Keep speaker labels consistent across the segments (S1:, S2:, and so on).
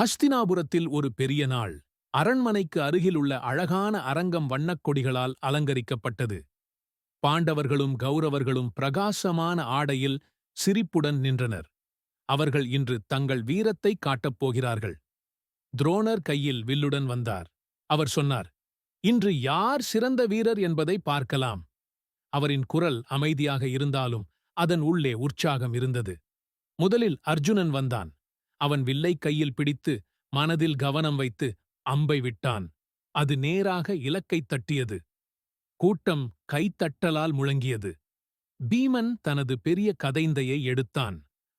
S1: ஹஸ்தினாபுரத்தில் ஒரு பெரிய நாள். அரண்மனைக்கு அருகிலுள்ள அழகான அரங்கம் வண்ணக் கொடிகளால் அலங்கரிக்கப்பட்டது. பாண்டவர்களும் கௌரவர்களும் பிரகாசமான ஆடையில் சிரிப்புடன் நின்றனர். அவர்கள் இன்று தங்கள் வீரத்தை காட்டப் போகிறார்கள். துரோணர் கையில் வில்லுடன் வந்தார். அவர் சொன்னார் இன்று யார் சிறந்த வீரர் என்பதை பார்க்கலாம். அவரின் குரல் அமைதியாக இருந்தாலும் அதன் உள்ளே உற்சாகம் இருந்தது. முதலில் அர்ஜுனன் வந்தான். அவன் வில்லை கையில் பிடித்து மனதில் கவனம் வைத்து அம்பை விட்டான். அது நேராக இலக்கைத் தட்டியது. கூட்டம் கைத்தட்டலால் முழங்கியது. பீமன் தனது பெரிய கதைந்தையை எடுத்தான்.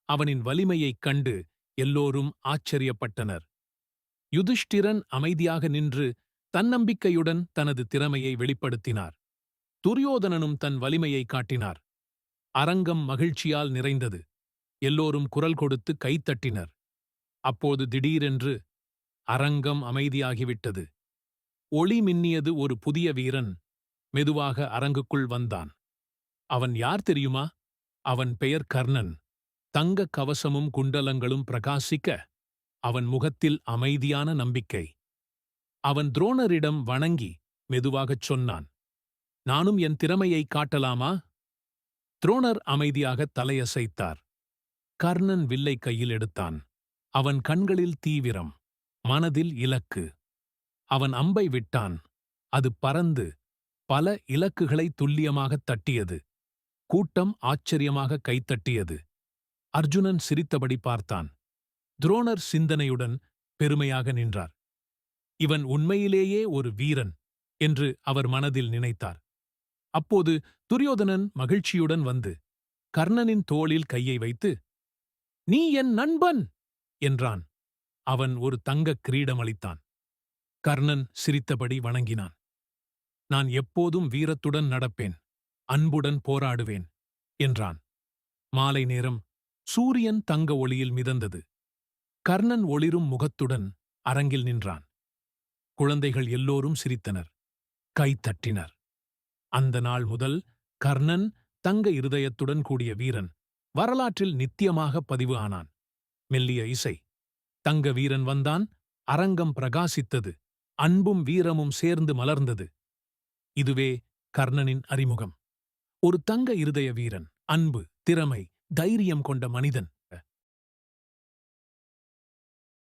S1: அவனின் வலிமையைக் கண்டு எல்லோரும் ஆச்சரியப்பட்டனர். யுதிஷ்டிரன் அமைதியாக நின்று தன்னம்பிக்கையுடன் தனது திறமையை வெளிப்படுத்தினார். துரியோதனனும் தன் வலிமையை காட்டினார். அரங்கம் மகிழ்ச்சியால் நிறைந்தது. எல்லோரும் குரல் கொடுத்து கைத்தட்டினர். அப்போது திடீரென்று அரங்கம் அமைதியாகிவிட்டது. ஒளி மின்னியது ஒரு புதிய வீரன் மெதுவாக அரங்குக்குள் வந்தான். அவன் யார் தெரியுமா? அவன் பெயர் கர்ணன். தங்க கவசமும் குண்டலங்களும் பிரகாசிக்க அவன் முகத்தில் அமைதியான நம்பிக்கை. அவன் துரோணரிடம் வணங்கி மெதுவாகச் சொன்னான் நானும் என் திறமையை காட்டலாமா? துரோணர் அமைதியாக தலையசைத்தார். கர்ணன் வில்லை கையில் எடுத்தான். அவன் கண்களில் தீவிரம் மனதில் இலக்கு. அவன் அம்பை விட்டான் அது பறந்து பல இலக்குகளை துல்லியமாகத் தட்டியது. கூட்டம் ஆச்சரியமாக கைத்தட்டியது. அர்ஜுனன் சிரித்தபடி பார்த்தான். துரோணர் சிந்தனையுடன் பெருமையாக நின்றார். இவன் உண்மையிலேயே ஒரு வீரன் என்று அவர் மனதில் நினைத்தார். அப்போது துரியோதனன் மகிழ்ச்சியுடன் வந்து கர்ணனின் தோளில் கையை வைத்து நீ என் நண்பன்! என்றான். அவன் ஒரு தங்கக் கிரீடம் அளித்தான். கர்ணன் சிரித்தபடி வணங்கினான். நான் எப்போதும் வீரத்துடன் நடப்பேன் அன்புடன் போராடுவேன் என்றான். மாலை நேரம் சூரியன் தங்க ஒளியில் மிதந்தது. கர்ணன் ஒளிரும் முகத்துடன் அரங்கில் நின்றான். குழந்தைகள் எல்லோரும் சிரித்தனர். கைத்தட்டினர் அந்த நாள் முதல் கர்ணன் தங்க இருதயத்துடன் கூடிய வீரன் வரலாற்றில் நித்தியமாக பதிவு ஆனான். மெல்லிய இசை. தங்க வீரன் வந்தான் அரங்கம் பிரகாசித்தது அன்பும் வீரமும் சேர்ந்து மலர்ந்தது. இதுவே கர்ணனின் அறிமுகம். ஒரு தங்க இருதய வீரன் அன்பு திறமை தைரியம் கொண்ட மனிதன்.